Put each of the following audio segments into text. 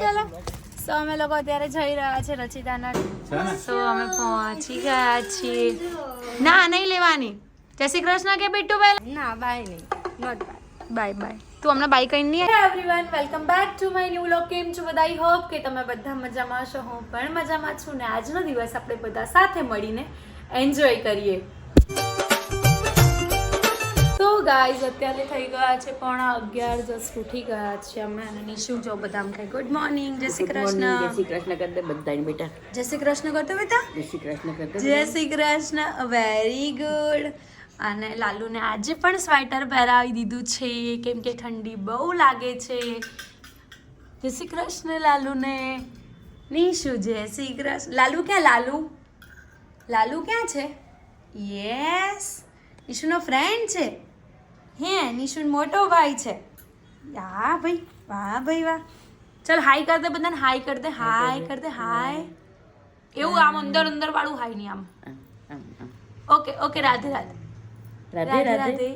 ચાલો. સો અમે લોકો અત્યારે જઈ રહ્યા છે રચિતાના સો અમે પહોંચી ગયા છીએ. ના નહીં લેવાની. જય શ્રી કૃષ્ણ કે બિટ્ટુ ભાઈ ના બાય નહીં. Not bye. Bye bye. તું હમણાં બાય કઈ નહીં everyone welcome back to my new vlog કેમ છો બધા? આઈ હોપ કે તમે બધા મજામાં છો હું પણ મજામાં છું ને આજનો દિવસ આપણે બધા સાથે મળીને એન્જોય કરીએ. ગાઈઝ અત્યારે થઈ ગયા છે પણ અગિયાર જસ્ટ ઉઠી ગયા છે અમે અને નિશુ જો બધા કહે ગુડ મોર્નિંગ જય શ્રી જય કૃષ્ણ. શ્રી કૃષ્ણ કરતા બધા બેટા. જય શ્રી કૃષ્ણ કરતો બેટા? જય શ્રી કૃષ્ણ કરતા જય શ્રી કૃષ્ણ વેરી ગુડ અને લાલુને આજે પણ સ્વેટર પહેરાવી દીધું છે કેમ કે ઠંડી બહુ લાગે છે. જય શ્રી કૃષ્ણ લાલુને. નિશુ જય શ્રી કૃષ્ણ. લાલુ ક્યાં લાલુ? લાલુ ક્યાં છે? યસ ઈશુનો ફ્રેન્ડ છે. હે નિશુન મોટો ભાઈ છે. હા ભાઈ વાહ ભાઈ વાહ. ચાલ હાય કર દે બધાને હાય કર દે હાય કર દે. હાય. એવું આમ અંદર અંદર વાળું હાય નહીં આમ. Okay okay Radhe Radhe. Radhe Radhe.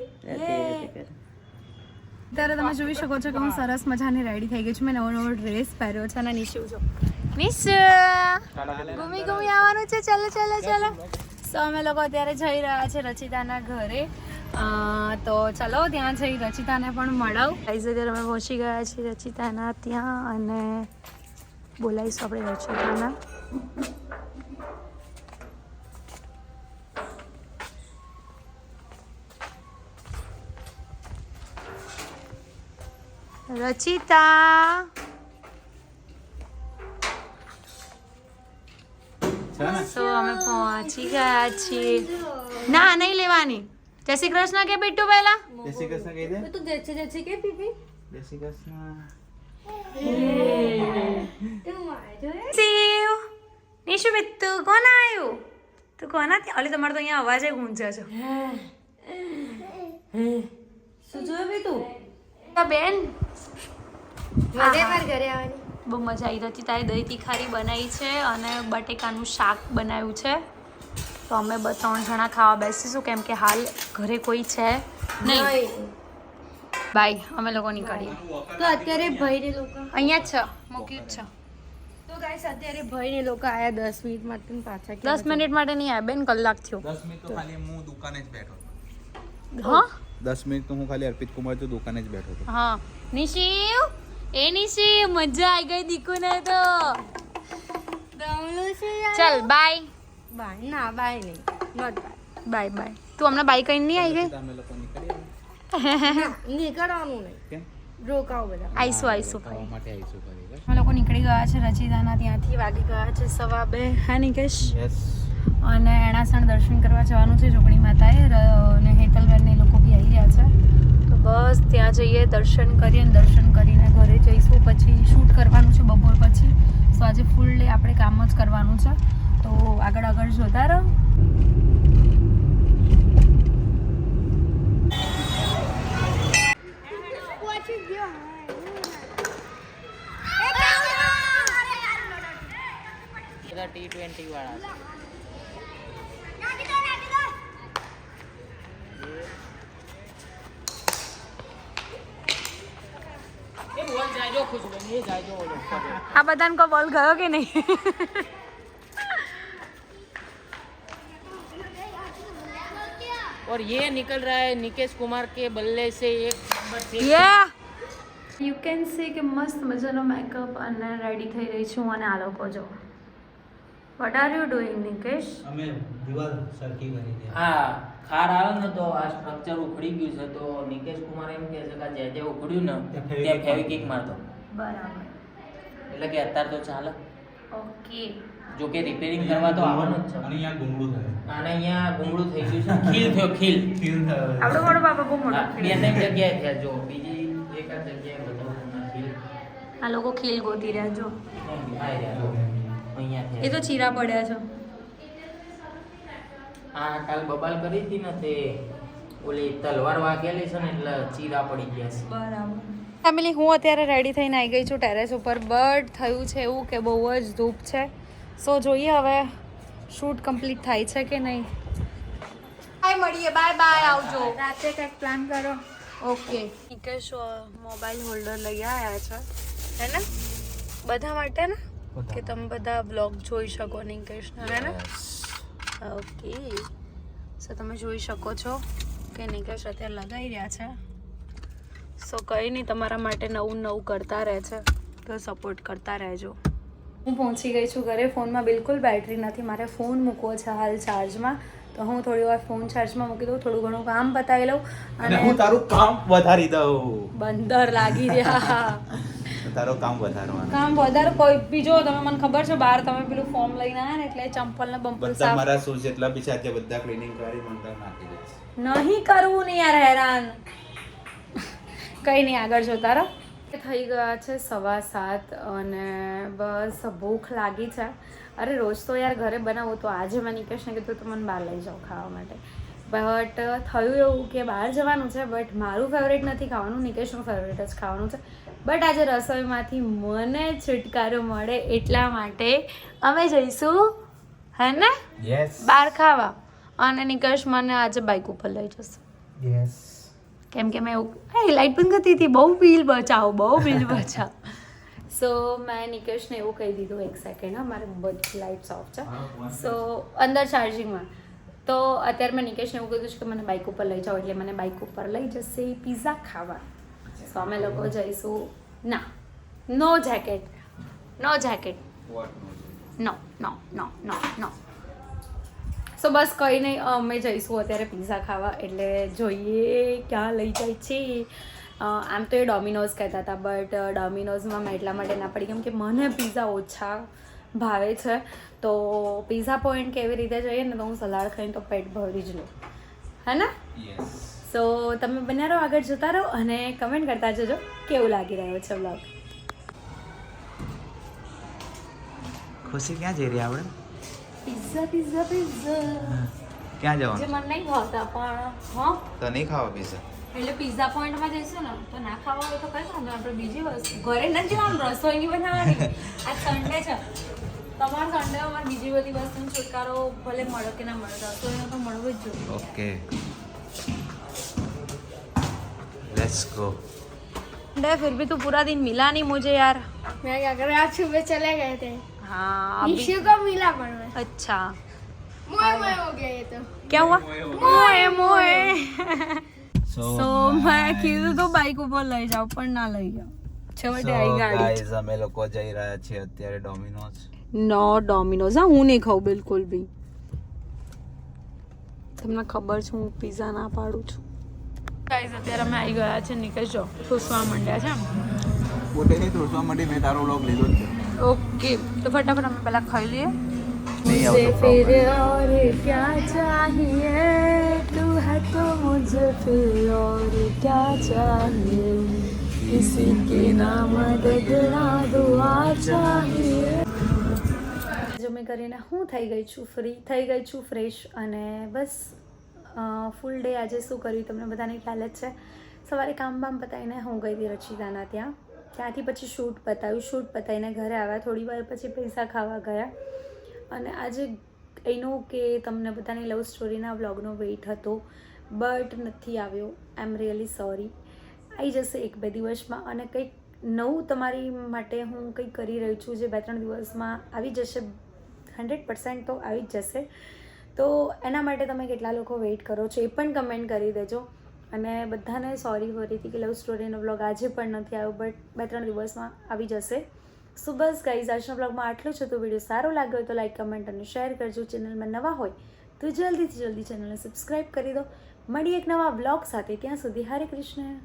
અત્યારે તમે જોઈ શકો છો કે હું સરસ મજાની રેડી થઈ ગઈ છું. મેં નવો નવો ડ્રેસ પહેર્યો છે અને નિશુ જો. નિશુ ગુમી ગુમી આવવાનું છે. ચાલો ચાલો ચાલો. સો અમે લોકો અત્યારે જઈ રહ્યા છે રચિતાના ઘરે. તો ચલો ત્યાં જઈ રચિતાને પણ મળાવ. ગાઈઝ અત્યારે અમે પહોંચી ગયા છીએ રચિતાના ત્યાં અને બોલાવીશું આપણે રચિતાના. રચિતા! સો અમે પહોંચી ગયા છીએ. ના નહીં લેવાની. જય શ્રી કૃષ્ણ કે બિટ્ટુ પહેલા જય શ્રી કૃષ્ણ કહી દે. તું જય શ્રી જય શ્રી કે પીપી? જય શ્રી કૃષ્ણ. શિવ નિશુ બિટ્ટુ કોણ આવ્યું તું કોના ત્યાં ઓલી તમારે તો અહીંયા અવાજે ગુંજે છે. શું જોયું બી તું તો બેન મજા ઘરે આવવાની. બહુ મજા આવી. હતી તારે દહીં તીખારી બનાવી છે અને બટેકાનું શાક બનાવ્યું છે. તો અમે બ ત્રણ જણા ખાવા બેસીશું કેમ કે હાલ ઘરે કોઈ છે નહીં. બાય અમે લોકો નીકળીએ. તો અત્યારે ભાઈને લોકો અહીંયા જ છે મૂક્યું જ છે. તો ગાઈસ અત્યારે ભાઈને લોકો આયા દસ મિનિટ માટે ને પાછા દસ મિનિટ માટે નહીં આવે બેન કલાક થયો. દસ મિનિટ તો ખાલી હું દુકાને જ બેઠો હતો. હા? દસ મિનિટ તો હું ખાલી અર્પિત કુમાર તો દુકાને જ બેઠો હતો. હા. નિશિવ? એ નિશિવ મજા આવી ગઈ દીકુને તો. ચલ બાય બાય. ના બાય નહીં. Not bye. Bye bye. તું હમણાં બાય કઈ નહીં આવી ગઈ? નીકળવાનું નહીં. કેમ? રોકાવ બધા. અમે લોકો નીકળી ગયા છે રચિતાના ત્યાંથી વાગી ગયા છે સવા બે. હા નિકેશ? યસ અને એણાસણ દર્શન કરવા જવાનું છે જોગણી માતાએ. અને હેતલબેન એ લોકો બી આવી રહ્યા છે. તો બસ ત્યાં જઈએ દર્શન કરીએ ને દર્શન કરીને ઘરે જઈશું. પછી શૂટ કરવાનું છે બપોર પછી. સો આજે ફૂલ ડે આપણે કામ જ કરવાનું છે. તો આગળ આગળ જોતા રહો. ટી ટ્વેન્ટી વાળા આ બધાને કો બોલ ગયો કે નહીં? और ये निकल रहा है निकेश कुमार के बल्ले से एक नंबर से યા યુ કેન સી કે મસ્ત મજાનો મેકઅપ અને રેડી થઈ રહી છું અને આ લોકો જો what are you doing Nikesh અમે દિવાલ સરખી કરી દે હા ખાર આવે ને તો આ સ્ટ્રક્ચર ઉખડી ગયું છે તો નિકેશ કુમાર એમ કહે છે કે જે જે ઉખડ્યું ને ત્યાં ત્યાં ફેવિકિક ફેવિકિક મારતો બરાબર એટલે કે અત્યારે તો ચાલે ઓકે જો કે રિપેરિંગ કરવા તો આવવાનું જ અને અહીંયા ગુંગળું થાય. અને અહીંયા ગુંગળું થઈ ગયું છે. ખીલ થયો ખીલ. ખીલ થયો. આપણો મોટો બાબા બહુ મોટો બે ત્રણ જગ્યાએ થયા. જો બીજી એકાદ જગ્યાએ બધું ખીલ. આ લોકો ખીલ ગોતી રહ્યા જો. નહીં, આ રહ્યા. અહીંયા એ તો ચીરા પડ્યા છે. આ કાલ બબાલ કરી હતી ને તે ઓલી તલવાર વાગેલી છે ને એટલે ચીરા પડી ગયા છે. બરાબર. ફેમિલી હું અત્યારે રેડી થઈને આવી ગઈ છું ટેરેસ ઉપર. બટ થયું છે એવું કે બહુ જ ધૂપ છે. સો જોઈએ હવે શૂટ કમ્પ્લીટ થાય છે કે નહીં. બાય મળીએ. બાય બાય આવજો. રાતે કંઈક પ્લાન કરો. ઓકે નિકેશ મોબાઈલ હોલ્ડર લઈ આવ્યા છે. હે ને? બધા માટે ને? કે તમે બધા બ્લોગ જોઈ શકો નિકેશ હે ને? ઓકે સો તમે જોઈ શકો છો કે નિકેશ અત્યારે લગાવી રહ્યા છે. સો કંઈ નહીં તમારા માટે નવું નવું કરતા રહે છે. તો સપોર્ટ કરતા રહેજો. હું પહોંચી ગઈ છું ઘરે. ફોનમાં બિલકુલ બેટરી નથી. મારે ફોન મૂકવો છે હાલ ચાર્જમાં. તો હું થોડી વાર ફોન ચાર્જમાં મૂકી દઉં થોડું ઘણું કામ બતાવી લઉં અને હું તારું કામ વધારી દઉં. બંદર લાગી રહ્યા. તારો કામ વધારવાનો. કામ વધારે. કોઈ બીજો તમે મને ખબર છે બહાર તમે પેલું ફોર્મ લઈને આવ્યા ને એટલે ચંપલ ને બમ્પલ બધા સાફ મારા શૂઝ એટલા બી છે આજે બધા ક્લીનિંગ કરી મંદર નાખી દે નહીં કરવું ને યાર હેરાન. કઈ નહીં આગળ જોતા રહો. થઈ ગયા છે સવા સાત અને બસ ભૂખ લાગી છે. અરે રોજ તો યાર ઘરે બનાવું તો આજે મેં નિકેશને કીધું તો મને બહાર લઈ જાઓ ખાવા માટે. બટ થયું એવું કે બહાર જવાનું છે બટ મારું ફેવરેટ નથી ખાવાનું નિકેશનું ફેવરેટ જ ખાવાનું છે. બટ આજે રસોઈમાંથી મને છુટકારો મળે એટલા માટે અમે જઈશું હે ને બહાર ખાવા. અને નિકેશ મને આજે બાઇક ઉપર લઈ જશે. યસ કેમ કે મેં એવું એ લાઇટ બંધ કરતી હતી બહુ બિલ બચાવો બહુ બિલ બચાવો. સો મેં નિકેશને એવું કહી દીધું એક સેકન્ડ હા. મારે બધી લાઇટ્સ ઓફ છે. સો અંદર ચાર્જિંગમાં તો અત્યારે મેં નિકેશને એવું કીધું છે કે મને બાઇક ઉપર લઈ જાઓ એટલે મને બાઇક ઉપર લઈ જશે પિઝા ખાવા. સો અમે લોકો જઈશું. ના નો જેકેટ નો જેકેટ નો નો નો નો નો સો બસ કંઈ નહીં અમે જઈશું અત્યારે પિઝા ખાવા. એટલે જોઈએ ક્યાં લઈ જાય છે. આમ તો એ ડોમિનોઝ કહેતા હતા બટ ડોમિનોઝમાં મેં એટલા માટે ના પડી કેમ કે મને પીઝા ઓછા ભાવે છે. તો પીઝા પોઈન્ટ કેવી રીતે જઈએ ને તો હું સલાડ ખાઈને તો પેટ ભરી જ લઉં. હે ને સો તમે બન્યા રહો આગળ જોતા રહો અને કમેન્ટ કરતા જજો કેવું લાગી રહ્યો છે બ્લોગ ખુશી ક્યાં જઈ રહી આપણે પિઝા પિઝા પિઝા ક્યાં જે જવાનું મને નહીં ભાવતા પણ હા તો નહીં ખાવા પીઝા એટલે પિઝા પોઈન્ટમાં જઈશું ને તો ના ખાવા હોય તો કઈ વાંધો આપણે બીજી વસ્તુ ઘરે નથી જવાનું રસોઈ નહીં બનાવવાની આ સન્ડે છે તમારે સન્ડે અમારે બીજી બધી વસ્તુનો છુટકારો ભલે મળે કે ના મળે રસોઈનો તો મળવું જ જોઈએ ઓકે લેટ્સ ગો डे फिर भी तू पूरा दिन मिला नहीं मुझे यार मैं क्या कर रहा आज सुबह चले गए थे हाँ अभी निशु को मिला पर मैं अच्छा मोए मोए हो गया ये तो क्या हुआ मोए मोए સો મેં કીધું તો બાઈક ઉપર લઈ જાઓ પણ ના લઈ જાઓ છેવટે આવી ગાડી ગાઈઝ અમે લોકો જઈ રહ્યા છીએ અત્યારે ડોમિનોઝ નો ડોમિનોઝ હા હું નહીં ખાઉં બિલકુલ બી તમને ખબર છે હું પિઝા ના પાડું છું ગાઈઝ અત્યારે અમે આવી ગયા છે નિકેશ જો ઠૂસવા માંડ્યા છે પોતે નહીં થોડવા માટે મેં તારો વ્લોગ લીધો જ છે ઓકે તો ફટાફટ અમે પહેલા ખાઈ લઈએ નહીં આવતો फिर proper. और क्या चाहिए तू है तो मुझे फिर और क्या चाहिए किसी के नाम दगना दुआ चाहिए જમી કરીને હું થઈ ગઈ છું ફ્રી થઈ ગઈ છું ફ્રેશ અને બસ ફૂલ ડે આજે શું કર્યું તમને બધાને ખ્યાલ જ છે સવારે કામ બામ પતાવીને હું ગઈ હતી રચિતાના ત્યાં ત્યાંથી પછી શૂટ પતાવ્યું. શૂટ પતાવીને ઘરે આવ્યા. થોડી વાર પછી પૈસા ખાવા ગયા. અને આજે એનું કે તમને બધાની લવ સ્ટોરીના વ્લોગનો વેઇટ હતો, બટ નથી આવ્યો. આઈ એમ રિયલી સોરી આવી જશે એક બે દિવસમાં. અને કંઈક નવું તમારી માટે હું કંઈક કરી રહી છું જે બે ત્રણ દિવસમાં આવી જશે. હંડ્રેડ પર્સન્ટ તો આવી જ જશે. તો એના માટે તમે કેટલા લોકો વેઇટ કરો છો એ પણ કમેન્ટ કરી દેજો. અને બધાને સોરી ફરીથી કે લવ સ્ટોરીનો બ્લોગ આજે પણ નથી આવ્યો બટ બે ત્રણ દિવસમાં આવી જશે. સો બસ ગાઈઝ આજના બ્લોગમાં આટલું છે તો વીડિયો સારો લાગ્યો હોય તો લાઈક કમેન્ટ અને શેર કરજો. ચેનલમાં નવા હોય તો જલ્દીથી જલ્દી ચેનલને સબસ્ક્રાઈબ કરી દો. મળીએ એક નવા બ્લોગ સાથે. ત્યાં સુધી હરે કૃષ્ણ.